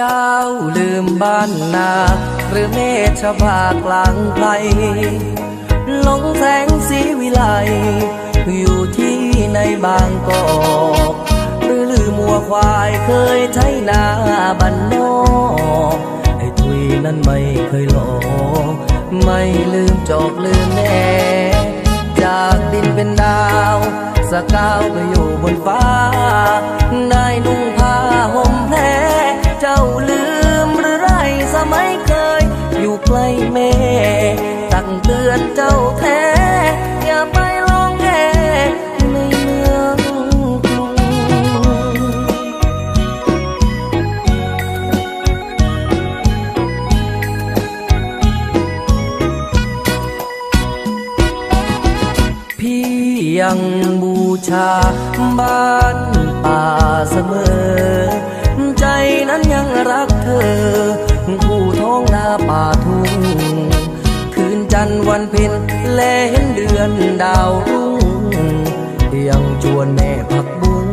เจ้าลืมบ้านนา หรือเมฆบากลางไพรหลงแสงสีวิไล อยู่ที่ในบางกอกหรือลืมวัวควายเคยใช้นาบันนอกไอ้ทุยนั้นไม่เคยหลอกไม่ลืมจอกลืมแน่จากดินเป็นดาว สกาวไปอยู่บนฟ้า ได้นุ่ง แม่ตักเตือนเจ้าแท้ อย่าไปลองแง่ในเมืองกรุง พี่ยังบูชาบ้านป่าเสมอ ใจนั้นยังรักเธอผู้ องนาป่าทุ่ง คืนจันทร์วันเพ็ญแลเห็นเดือนดาวรุ่งเตียงจวนแม่ผักบุ้ง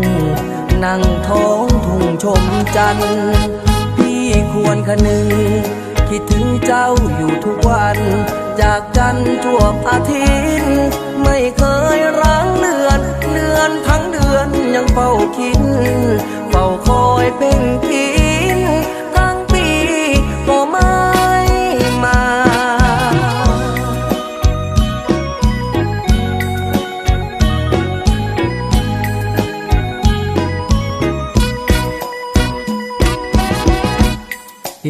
นั่งท้องทุ่งชมจันทร์พี่ควรคนึง คิดถึงเจ้าอยู่ทุกวัน จากจันทร์จวบอาทิตย์ ไม่เคยร้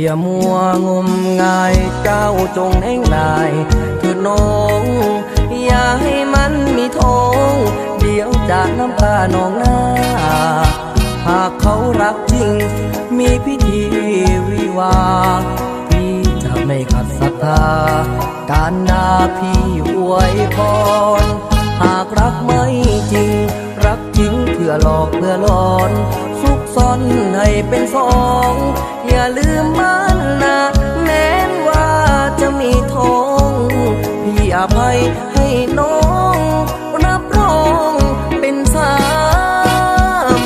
อย่ามัวงมงายเจ้าจงแห่งนายเถิดน้อง อย่าให้มันมีทองเดี๋ยวจากน้ำตาหนองหน้า หากเขารักจริง มีพิธีวิวา พี่จะไม่ขัดศรัทธา การนาพี่อวยพร หากรักไม่จริง รักจริงเพื่อหลอกเพื่อหลอน ซ่อนให้เป็นสอง อย่าลืมมันนะแม้นว่าจะมีทอง พี่อภัยให้น้อง รับรองเป็นสา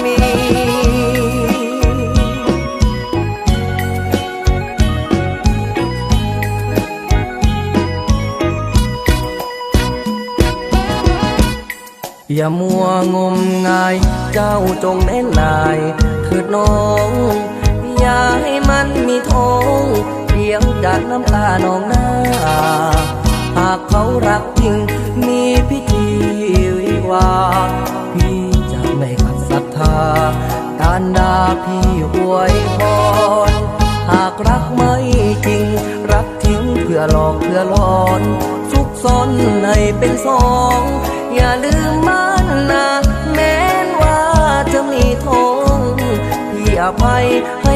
มีอย่ามัวงมงาย เจ้าจงแน่นนาย เถิดน้องอย่าให้มันมีทองเดียวจากน้ำตานองหน้า หากเขารักจริงมีพิธีวิวา พี่จะไม่ขัดศรัทธาการดาพี่อวยพรหากรักไม่จริง รักทิ้งเพื่อหลอกเพื่อหลอนซุกซ่อนให้เป็นสอง อย่าลืม ภัยให